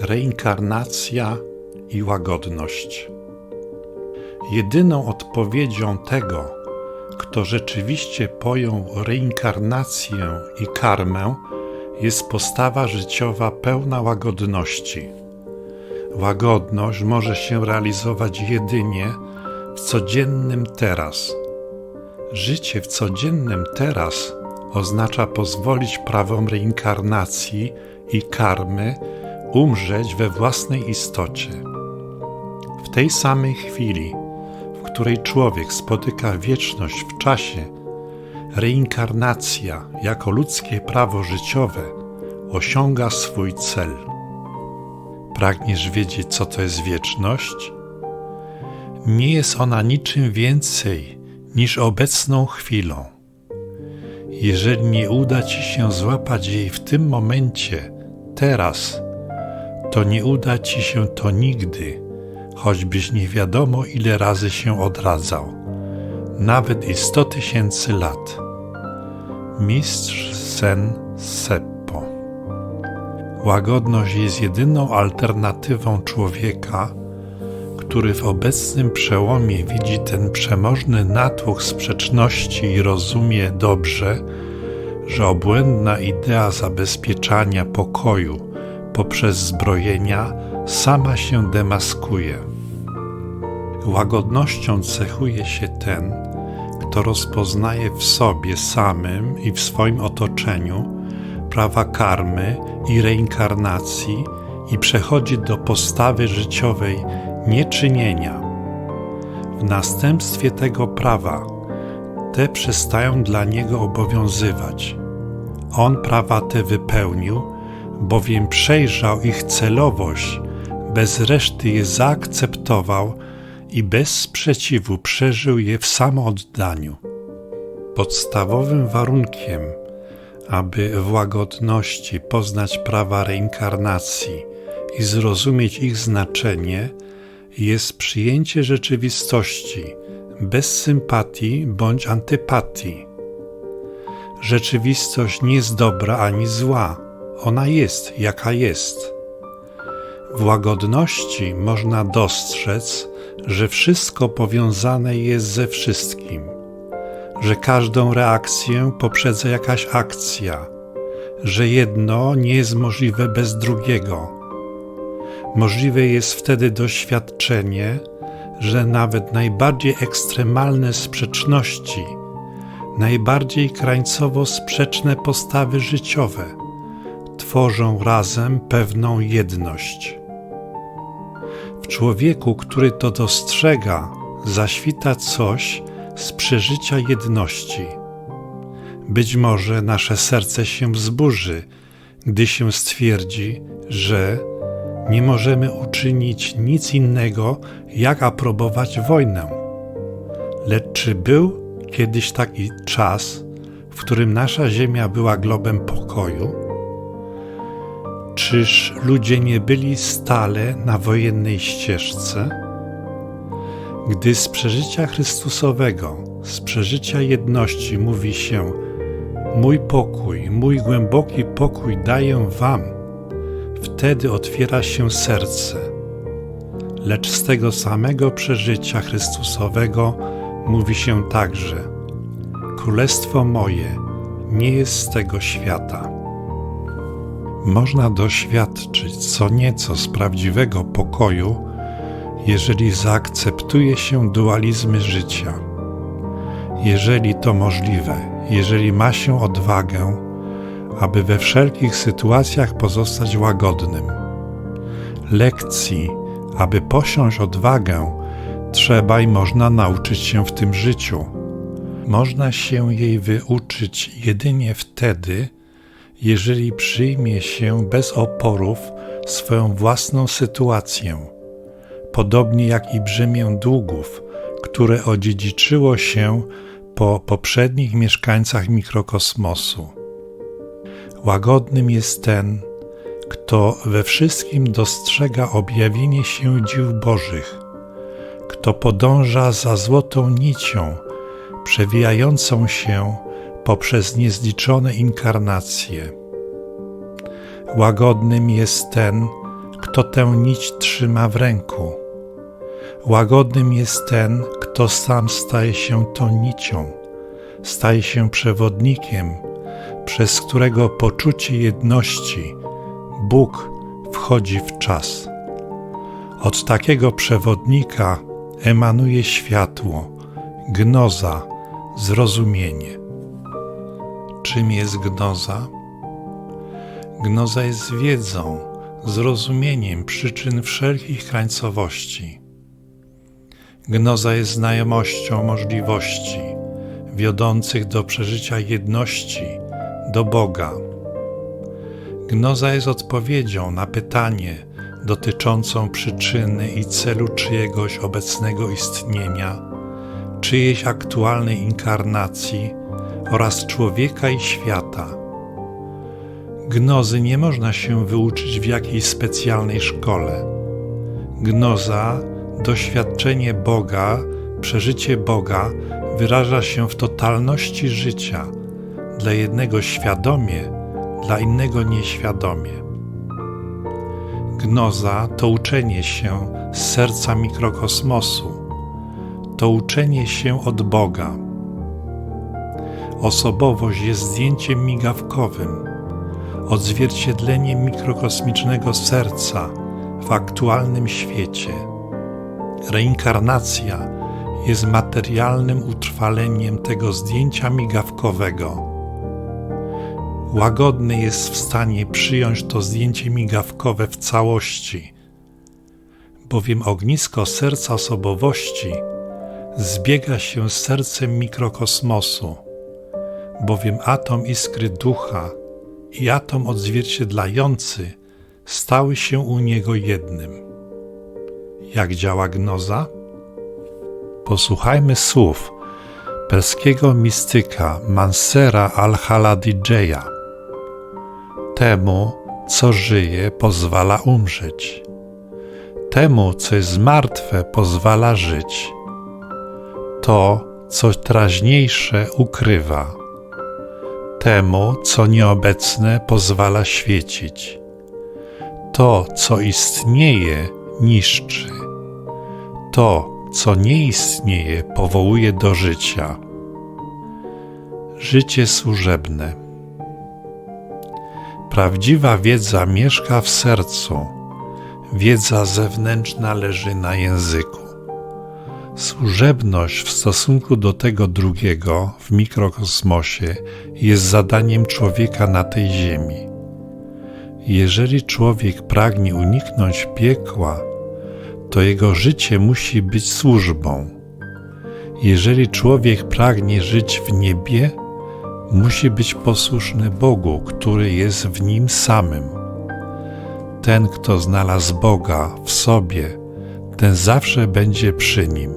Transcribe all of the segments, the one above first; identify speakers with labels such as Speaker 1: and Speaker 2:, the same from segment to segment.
Speaker 1: Reinkarnacja i łagodność. Jedyną odpowiedzią tego, kto rzeczywiście pojął reinkarnację i karmę, jest postawa życiowa pełna łagodności. Łagodność może się realizować jedynie w codziennym teraz. Życie w codziennym teraz oznacza pozwolić prawom reinkarnacji i karmy umrzeć we własnej istocie. W tej samej chwili, w której człowiek spotyka wieczność w czasie, reinkarnacja jako ludzkie prawo życiowe osiąga swój cel. Pragniesz wiedzieć, co to jest wieczność? Nie jest ona niczym więcej niż obecną chwilą. Jeżeli nie uda ci się złapać jej w tym momencie, teraz, to nie uda ci się to nigdy, choćbyś nie wiadomo ile razy się odradzał, nawet i sto tysięcy lat. Mistrz Sen Seppo. Łagodność jest jedyną alternatywą człowieka, który w obecnym przełomie widzi ten przemożny natłok sprzeczności i rozumie dobrze, że obłędna idea zabezpieczania pokoju poprzez zbrojenia sama się demaskuje. Łagodnością cechuje się ten, kto rozpoznaje w sobie samym i w swoim otoczeniu prawa karmy i reinkarnacji i przechodzi do postawy życiowej nieczynienia. W następstwie tego prawa te przestają dla niego obowiązywać. On prawa te wypełnił, bowiem przejrzał ich celowość, bez reszty je zaakceptował i bez sprzeciwu przeżył je w samooddaniu. Podstawowym warunkiem, aby w łagodności poznać prawa reinkarnacji i zrozumieć ich znaczenie, jest przyjęcie rzeczywistości bez sympatii bądź antypatii. Rzeczywistość nie jest dobra ani zła, ona jest jaka jest. W łagodności można dostrzec, że wszystko powiązane jest ze wszystkim, że każdą reakcję poprzedza jakaś akcja, że jedno nie jest możliwe bez drugiego. Możliwe jest wtedy doświadczenie, że nawet najbardziej ekstremalne sprzeczności, najbardziej krańcowo sprzeczne postawy życiowe tworzą razem pewną jedność. W człowieku, który to dostrzega, zaświta coś z przeżycia jedności. Być może nasze serce się wzburzy, gdy się stwierdzi, że nie możemy uczynić nic innego, jak aprobować wojnę. Lecz czy był kiedyś taki czas, w którym nasza Ziemia była globem pokoju? Czyż ludzie nie byli stale na wojennej ścieżce? Gdy z przeżycia Chrystusowego, z przeżycia jedności mówi się: Mój pokój, mój głęboki pokój daję Wam, wtedy otwiera się serce. Lecz z tego samego przeżycia Chrystusowego mówi się także: Królestwo moje nie jest z tego świata można doświadczyć co nieco z prawdziwego pokoju, jeżeli zaakceptuje się dualizmy życia. Jeżeli to możliwe, jeżeli ma się odwagę, aby we wszelkich sytuacjach pozostać łagodnym. Lekcji, aby posiąść odwagę, trzeba i można nauczyć się w tym życiu. Można się jej wyuczyć jedynie wtedy, jeżeli przyjmie się bez oporów swoją własną sytuację, podobnie jak i brzemię długów, które odziedziczyło się po poprzednich mieszkańcach mikrokosmosu. Łagodnym jest ten, kto we wszystkim dostrzega objawienie się dził Bożych, kto podąża za złotą nicią przewijającą się poprzez niezliczone inkarnacje. Łagodnym jest ten, kto tę nić trzyma w ręku. Łagodnym jest ten, kto sam staje się tą nicią, staje się przewodnikiem, przez którego poczucie jedności Bóg wchodzi w czas. Od takiego przewodnika emanuje światło, gnoza, zrozumienie. Czym jest gnoza? Gnoza jest wiedzą, zrozumieniem przyczyn wszelkich krańcowości. Gnoza jest znajomością możliwości wiodących do przeżycia jedności, do Boga. Gnoza jest odpowiedzią na pytanie dotyczącą przyczyny i celu czyjegoś obecnego istnienia, czyjejś aktualnej inkarnacji oraz człowieka i świata. Gnozy nie można się wyuczyć w jakiejś specjalnej szkole. Gnoza, doświadczenie Boga, przeżycie Boga wyraża się w totalności życia, dla jednego świadomie, dla innego nieświadomie. Gnoza to uczenie się z serca mikrokosmosu, to uczenie się od Boga. Osobowość jest zdjęciem migawkowym, odzwierciedleniem mikrokosmicznego serca w aktualnym świecie. Reinkarnacja jest materialnym utrwaleniem tego zdjęcia migawkowego. Łagodny jest w stanie przyjąć to zdjęcie migawkowe w całości, bowiem ognisko serca osobowości zbiega się z sercem mikrokosmosu, bowiem atom iskry ducha i atom odzwierciedlający stały się u niego jednym. Jak działa gnoza? Posłuchajmy słów perskiego mistyka Mansera al-Haladidżeja. Temu, co żyje, pozwala umrzeć. Temu, co jest martwe, pozwala żyć. To, co teraźniejsze, ukrywa. Temu, co nieobecne, pozwala świecić. To, co istnieje, niszczy. To, co nie istnieje, powołuje do życia. Życie służebne. Prawdziwa wiedza mieszka w sercu, wiedza zewnętrzna leży na języku. Służebność w stosunku do tego drugiego w mikrokosmosie jest zadaniem człowieka na tej ziemi. Jeżeli człowiek pragnie uniknąć piekła, to jego życie musi być służbą. Jeżeli człowiek pragnie żyć w niebie, musi być posłuszny Bogu, który jest w nim samym. Ten, kto znalazł Boga w sobie, ten zawsze będzie przy nim.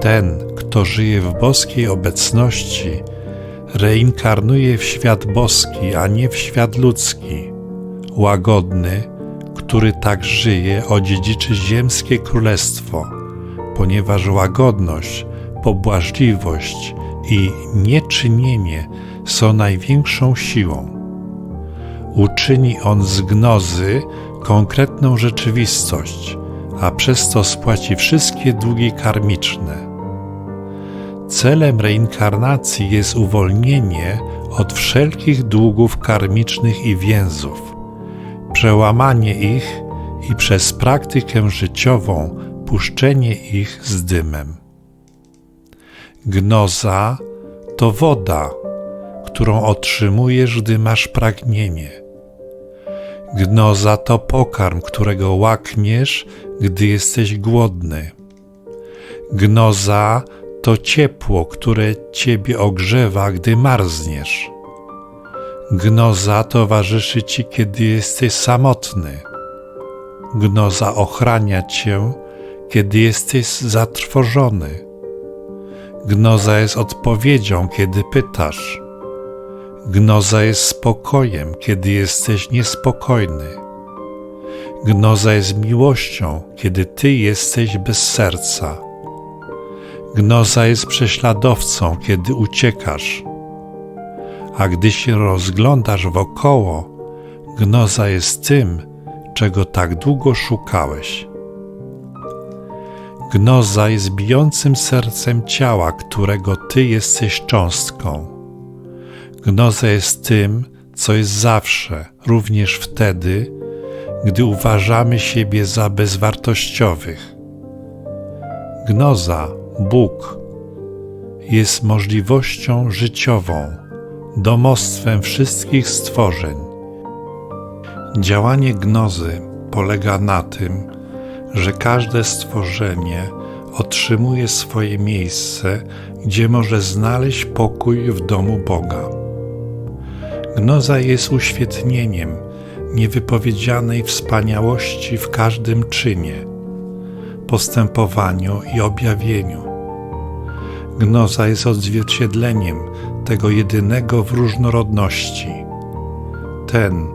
Speaker 1: Ten, kto żyje w boskiej obecności, reinkarnuje w świat boski, a nie w świat ludzki. Łagodny, który tak żyje, odziedziczy ziemskie królestwo, ponieważ łagodność, pobłażliwość i nieczynienie są największą siłą. Uczyni on z gnozy konkretną rzeczywistość, a przez to spłaci wszystkie długi karmiczne. Celem reinkarnacji jest uwolnienie od wszelkich długów karmicznych i więzów, przełamanie ich i przez praktykę życiową puszczenie ich z dymem. Gnoza to woda, którą otrzymujesz, gdy masz pragnienie. Gnoza to pokarm, którego łakniesz, gdy jesteś głodny. Gnoza to ciepło, które ciebie ogrzewa, gdy marzniesz. Gnoza towarzyszy ci, kiedy jesteś samotny. Gnoza ochrania cię, kiedy jesteś zatrwożony. Gnoza jest odpowiedzią, kiedy pytasz. Gnoza jest spokojem, kiedy jesteś niespokojny. Gnoza jest miłością, kiedy ty jesteś bez serca. Gnoza jest prześladowcą, kiedy uciekasz. A gdy się rozglądasz wokoło, Gnoza jest tym, czego tak długo szukałeś. Gnoza jest bijącym sercem ciała, którego ty jesteś cząstką. Gnoza jest tym, co jest zawsze, również wtedy, gdy uważamy siebie za bezwartościowych. Gnoza, Bóg, jest możliwością życiową, domostwem wszystkich stworzeń. Działanie gnozy polega na tym, że każde stworzenie otrzymuje swoje miejsce, gdzie może znaleźć pokój w domu Boga. Gnoza jest uświetnieniem niewypowiedzianej wspaniałości w każdym czynie, postępowaniu i objawieniu. Gnoza jest odzwierciedleniem tego jedynego w różnorodności. Ten,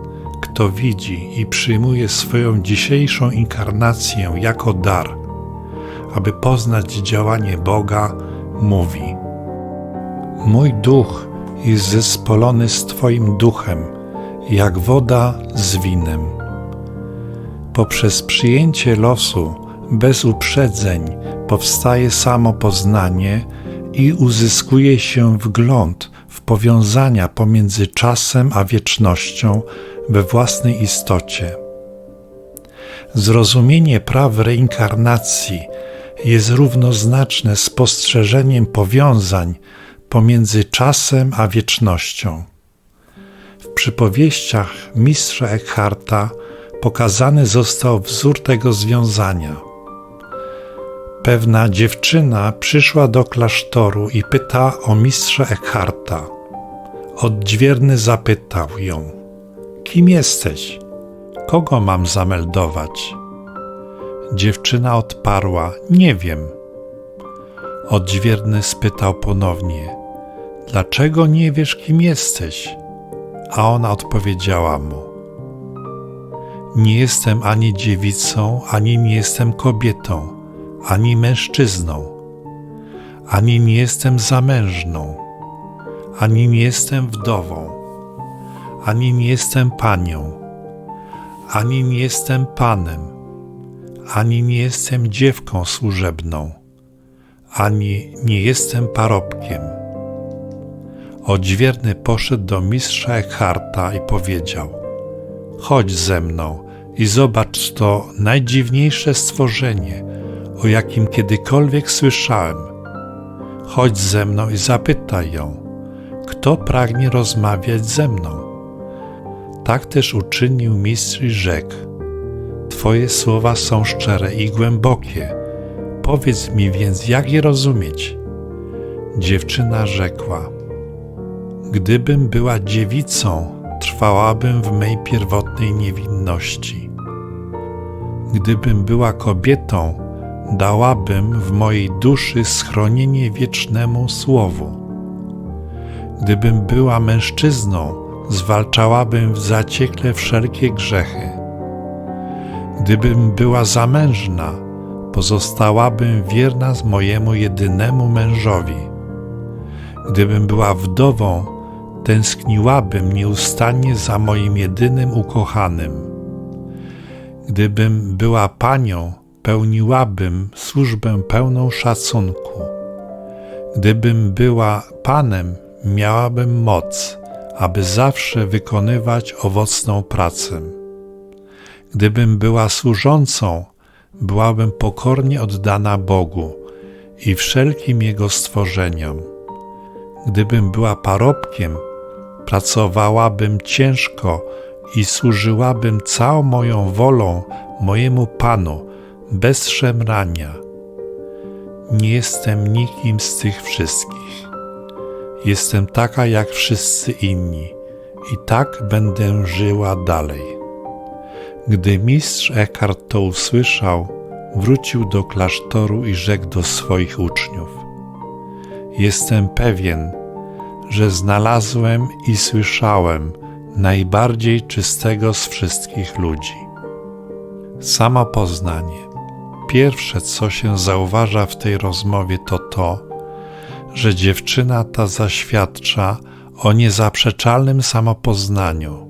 Speaker 1: kto widzi i przyjmuje swoją dzisiejszą inkarnację jako dar, aby poznać działanie Boga, mówi: Mój duch jest zespolony z Twoim duchem, jak woda z winem. Poprzez przyjęcie losu bez uprzedzeń powstaje samo poznanie i uzyskuje się wgląd powiązania pomiędzy czasem a wiecznością we własnej istocie. Zrozumienie praw reinkarnacji jest równoznaczne z postrzeżeniem powiązań pomiędzy czasem a wiecznością. W przypowieściach mistrza Eckharta pokazany został wzór tego związania. Pewna dziewczyna przyszła do klasztoru i pyta o mistrza Eckharta. Odźwierny zapytał ją: Kim jesteś? Kogo mam zameldować? Dziewczyna odparła: Nie wiem. Odźwierny spytał ponownie: Dlaczego nie wiesz, kim jesteś? A ona odpowiedziała mu: Nie jestem ani dziewicą, ani nie jestem kobietą, ani mężczyzną, ani nie jestem zamężną, ani nie jestem wdową, ani nie jestem panią, ani nie jestem panem, ani nie jestem dziewką służebną, ani nie jestem parobkiem. Odźwierny poszedł do mistrza Eckharta i powiedział: Chodź ze mną i zobacz to najdziwniejsze stworzenie, o jakim kiedykolwiek słyszałem. Chodź ze mną i zapytaj ją, kto pragnie rozmawiać ze mną. Tak też uczynił mistrz i rzekł: Twoje słowa są szczere i głębokie. Powiedz mi więc, jak je rozumieć. Dziewczyna rzekła: Gdybym była dziewicą, trwałabym w mej pierwotnej niewinności. Gdybym była kobietą, dałabym w mojej duszy schronienie wiecznemu słowu. Gdybym była mężczyzną, zwalczałabym w zaciekle wszelkie grzechy. Gdybym była zamężna, pozostałabym wierna z mojemu jedynemu mężowi. Gdybym była wdową, tęskniłabym nieustannie za moim jedynym ukochanym. Gdybym była panią, pełniłabym służbę pełną szacunku. Gdybym była panem, miałabym moc, aby zawsze wykonywać owocną pracę. Gdybym była służącą, byłabym pokornie oddana Bogu i wszelkim Jego stworzeniom. Gdybym była parobkiem, pracowałabym ciężko i służyłabym całą moją wolą mojemu Panu bez szemrania. Nie jestem nikim z tych wszystkich. Jestem taka jak wszyscy inni i tak będę żyła dalej. Gdy mistrz Eckhart to usłyszał, wrócił do klasztoru i rzekł do swoich uczniów: Jestem pewien, że znalazłem i słyszałem najbardziej czystego z wszystkich ludzi. Samo poznanie. Pierwsze, co się zauważa w tej rozmowie, to to, że dziewczyna ta zaświadcza o niezaprzeczalnym samopoznaniu.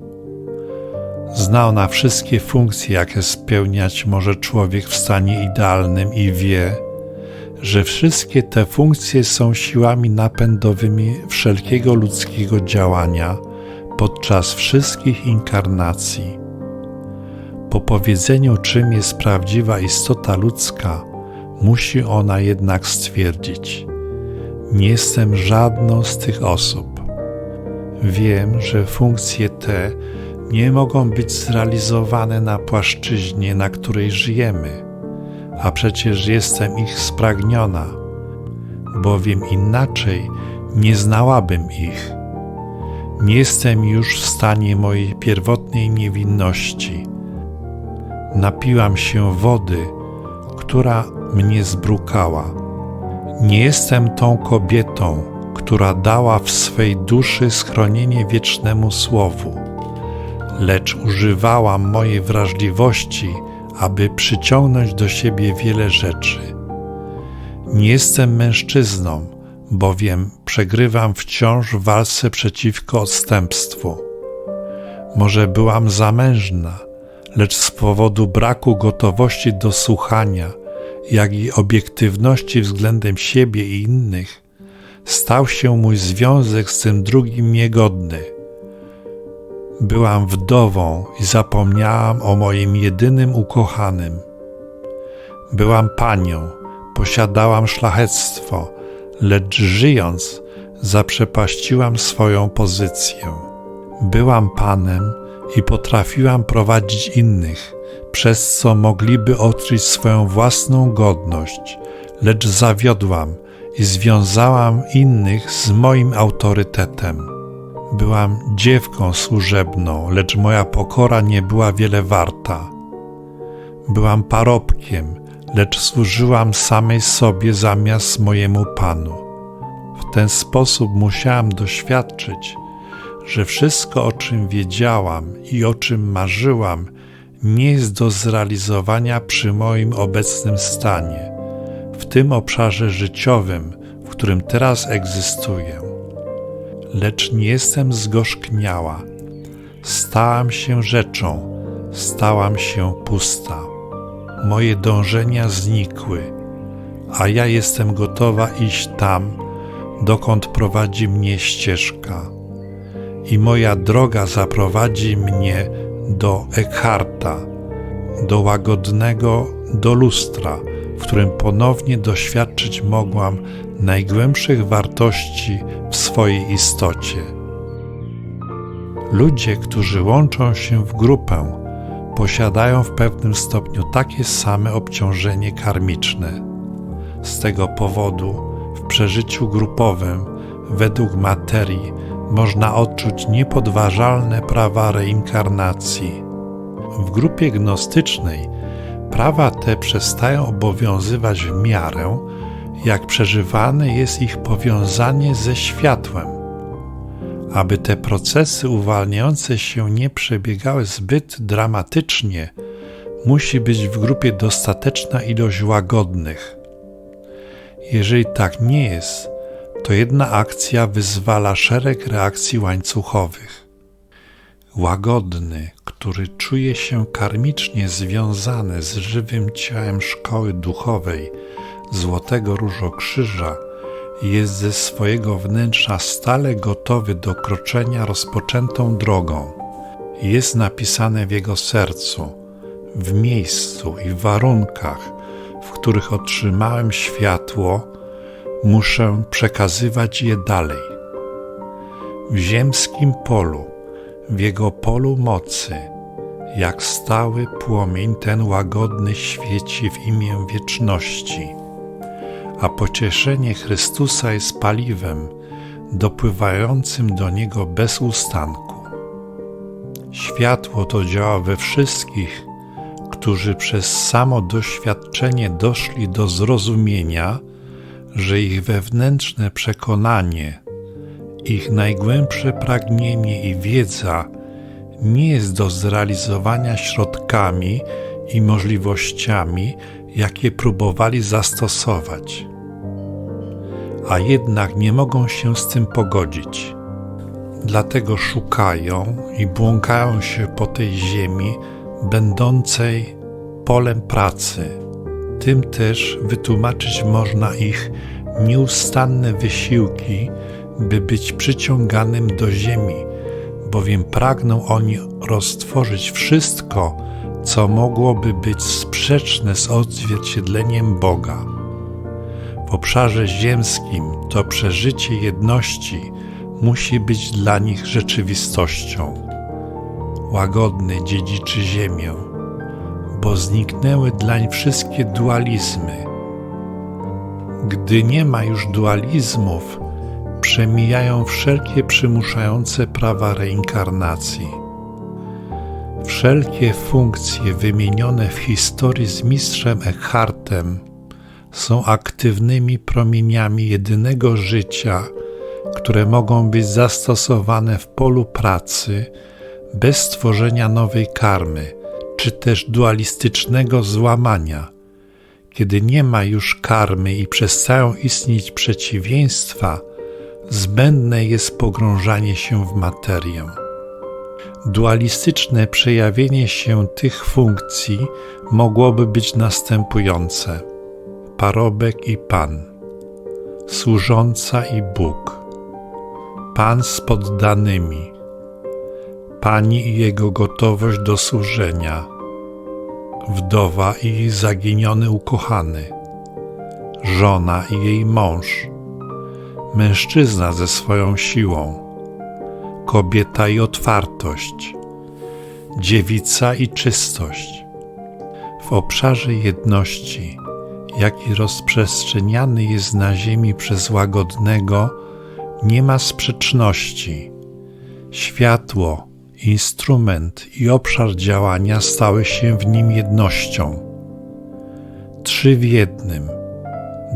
Speaker 1: Zna ona wszystkie funkcje, jakie spełniać może człowiek w stanie idealnym i wie, że wszystkie te funkcje są siłami napędowymi wszelkiego ludzkiego działania podczas wszystkich inkarnacji. Po powiedzeniu, czym jest prawdziwa istota ludzka, musi ona jednak stwierdzić: Nie jestem żadną z tych osób. Wiem, że funkcje te nie mogą być zrealizowane na płaszczyźnie, na której żyjemy, a przecież jestem ich spragniona, bowiem inaczej nie znałabym ich. Nie jestem już w stanie mojej pierwotnej niewinności. Napiłam się wody, która mnie zbrukała. Nie jestem tą kobietą, która dała w swej duszy schronienie wiecznemu słowu, lecz używałam mojej wrażliwości, aby przyciągnąć do siebie wiele rzeczy. Nie jestem mężczyzną, bowiem przegrywam wciąż walce przeciwko odstępstwu. Może byłam zamężna, lecz z powodu braku gotowości do słuchania, jak i obiektywności względem siebie i innych, stał się mój związek z tym drugim niegodny. Byłam wdową i zapomniałam o moim jedynym ukochanym. Byłam panią, posiadałam szlachectwo, lecz żyjąc, zaprzepaściłam swoją pozycję. Byłam panem i potrafiłam prowadzić innych, przez co mogliby odkryć swoją własną godność, lecz zawiodłam i związałam innych z moim autorytetem. Byłam dziewką służebną, lecz moja pokora nie była wiele warta. Byłam parobkiem, lecz służyłam samej sobie zamiast mojemu Panu. W ten sposób musiałam doświadczyć, że wszystko, o czym wiedziałam i o czym marzyłam, nie jest do zrealizowania przy moim obecnym stanie, w tym obszarze życiowym, w którym teraz egzystuję. Lecz nie jestem zgorzkniała. Stałam się rzeczą, stałam się pusta. Moje dążenia znikły, a ja jestem gotowa iść tam, dokąd prowadzi mnie ścieżka. I moja droga zaprowadzi mnie do Eckharta, do łagodnego, do lustra, w którym ponownie doświadczyć mogłam najgłębszych wartości w swojej istocie. Ludzie, którzy łączą się w grupę, posiadają w pewnym stopniu takie same obciążenie karmiczne. Z tego powodu w przeżyciu grupowym, według materii, można odczuć niepodważalne prawa reinkarnacji. W grupie gnostycznej prawa te przestają obowiązywać w miarę, jak przeżywane jest ich powiązanie ze światłem. Aby te procesy uwalniające się nie przebiegały zbyt dramatycznie, musi być w grupie dostateczna ilość łagodnych. Jeżeli tak nie jest, to jedna akcja wyzwala szereg reakcji łańcuchowych. Łagodny, który czuje się karmicznie związany z żywym ciałem szkoły duchowej Złotego Różokrzyża, jest ze swojego wnętrza stale gotowy do kroczenia rozpoczętą drogą. Jest napisane w jego sercu, w miejscu i warunkach, w których otrzymałem światło, muszę przekazywać je dalej. W ziemskim polu, w jego polu mocy, jak stały płomień ten łagodny świeci w imię wieczności, a pocieszenie Chrystusa jest paliwem dopływającym do niego bez ustanku. Światło to działa we wszystkich, którzy przez samo doświadczenie doszli do zrozumienia, że ich wewnętrzne przekonanie, ich najgłębsze pragnienie i wiedza nie jest do zrealizowania środkami i możliwościami, jakie próbowali zastosować, a jednak nie mogą się z tym pogodzić. dlatego szukają i błąkają się po tej ziemi, będącej polem pracy. Tym też wytłumaczyć można ich nieustanne wysiłki, by być przyciąganym do ziemi, bowiem pragną oni roztworzyć wszystko, co mogłoby być sprzeczne z odzwierciedleniem Boga. W obszarze ziemskim to przeżycie jedności musi być dla nich rzeczywistością. Łagodny dziedziczy ziemię, bo zniknęły dlań wszystkie dualizmy. Gdy nie ma już dualizmów, przemijają wszelkie przymuszające prawa reinkarnacji. Wszelkie funkcje wymienione w historii z mistrzem Eckhartem są aktywnymi promieniami jedynego życia, które mogą być zastosowane w polu pracy bez stworzenia nowej karmy, czy też dualistycznego złamania. Kiedy nie ma już karmy i przestają istnieć przeciwieństwa, zbędne jest pogrążanie się w materię. Dualistyczne przejawienie się tych funkcji mogłoby być następujące: parobek i pan, służąca i Bóg, pan z poddanymi, pani i jego gotowość do służenia, wdowa i jej zaginiony ukochany, żona i jej mąż. Mężczyzna ze swoją siłą, kobieta i otwartość, dziewica i czystość. W obszarze jedności, jaki rozprzestrzeniany jest na ziemi przez łagodnego, nie ma sprzeczności. Światło, instrument i obszar działania stały się w nim jednością. Trzy w jednym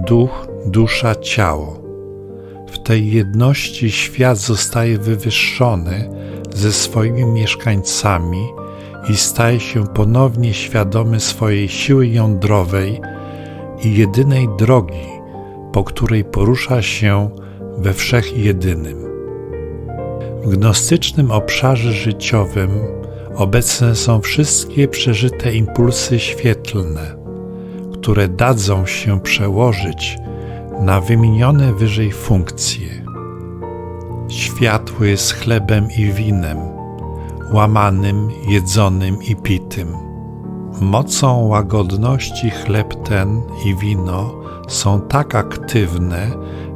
Speaker 1: duch, dusza, ciało w tej jedności świat zostaje wywyższony ze swoimi mieszkańcami i staje się ponownie świadomy swojej siły jądrowej i jedynej drogi, po której porusza się we wszechjedynym. W gnostycznym obszarze życiowym obecne są wszystkie przeżyte impulsy świetlne, które dadzą się przełożyć na wymienione wyżej funkcje. Światło jest chlebem i winem, łamanym, jedzonym i pitym. Mocą łagodności chleb ten i wino są tak aktywne,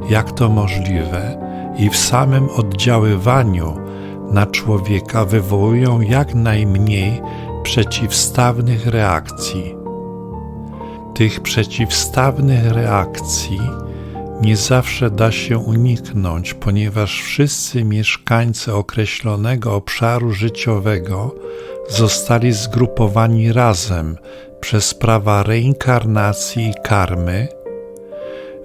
Speaker 1: jak to możliwe, i w samym oddziaływaniu na człowieka wywołują jak najmniej przeciwstawnych reakcji. Tych przeciwstawnych reakcji nie zawsze da się uniknąć, ponieważ wszyscy mieszkańcy określonego obszaru życiowego zostali zgrupowani razem przez prawa reinkarnacji i karmy,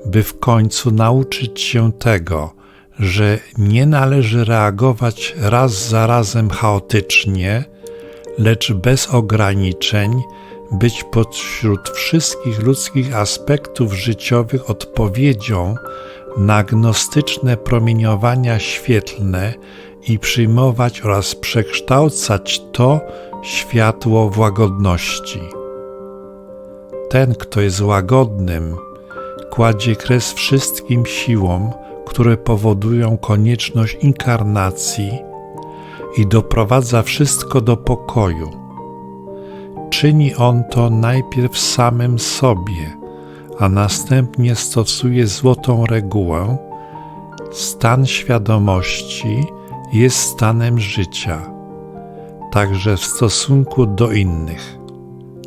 Speaker 1: by w końcu nauczyć się tego, że nie należy reagować raz za razem chaotycznie, lecz bez ograniczeń być pośród wszystkich ludzkich aspektów życiowych odpowiedzią na gnostyczne promieniowania świetlne i przyjmować oraz przekształcać to światło w łagodności. Ten, kto jest łagodnym, kładzie kres wszystkim siłom, które powodują konieczność inkarnacji i doprowadza wszystko do pokoju. Czyni on to najpierw samym sobie, a następnie stosuje złotą regułę: stan świadomości jest stanem życia, także w stosunku do innych.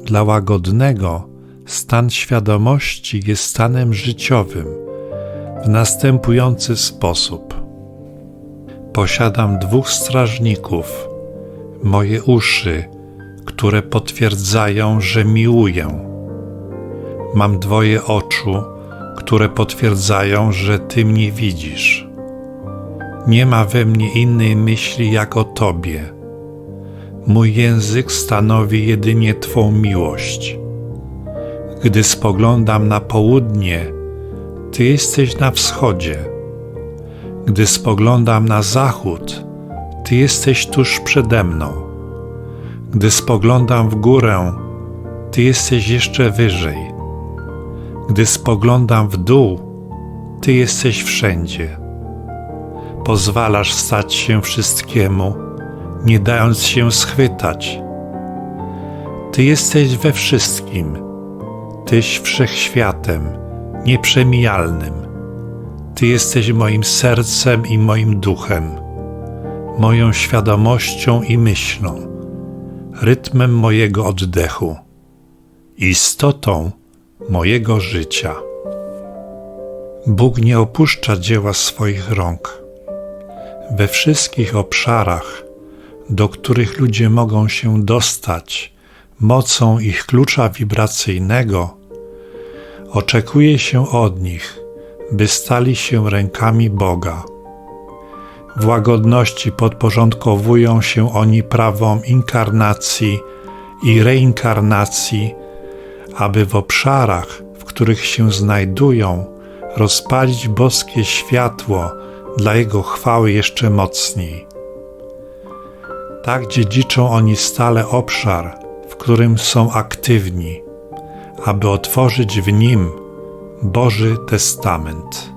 Speaker 1: Dla łagodnego stan świadomości jest stanem życiowym w następujący sposób. Posiadam dwóch strażników, moje uszy które potwierdzają, że miłuję. Mam dwoje oczu, które potwierdzają, że Ty mnie widzisz. Nie ma we mnie innej myśli jak o Tobie. Mój język stanowi jedynie Twą miłość. Gdy spoglądam na południe, Ty jesteś na wschodzie. Gdy spoglądam na zachód, Ty jesteś tuż przede mną. Gdy spoglądam w górę, Ty jesteś jeszcze wyżej. Gdy spoglądam w dół, Ty jesteś wszędzie. Pozwalasz stać się wszystkiemu, nie dając się schwytać. Ty jesteś we wszystkim. Tyś wszechświatem, nieprzemijalnym. Ty jesteś moim sercem i moim duchem, moją świadomością i myślą, rytmem mojego oddechu, istotą mojego życia. Bóg nie opuszcza dzieła swoich rąk. We wszystkich obszarach, do których ludzie mogą się dostać mocą ich klucza wibracyjnego, oczekuje się od nich, by stali się rękami Boga. W łagodności podporządkowują się oni prawom inkarnacji i reinkarnacji, aby w obszarach, w których się znajdują, rozpalić boskie światło dla Jego chwały jeszcze mocniej. Tak dziedziczą oni stale obszar, w którym są aktywni, aby otworzyć w nim Boży Testament.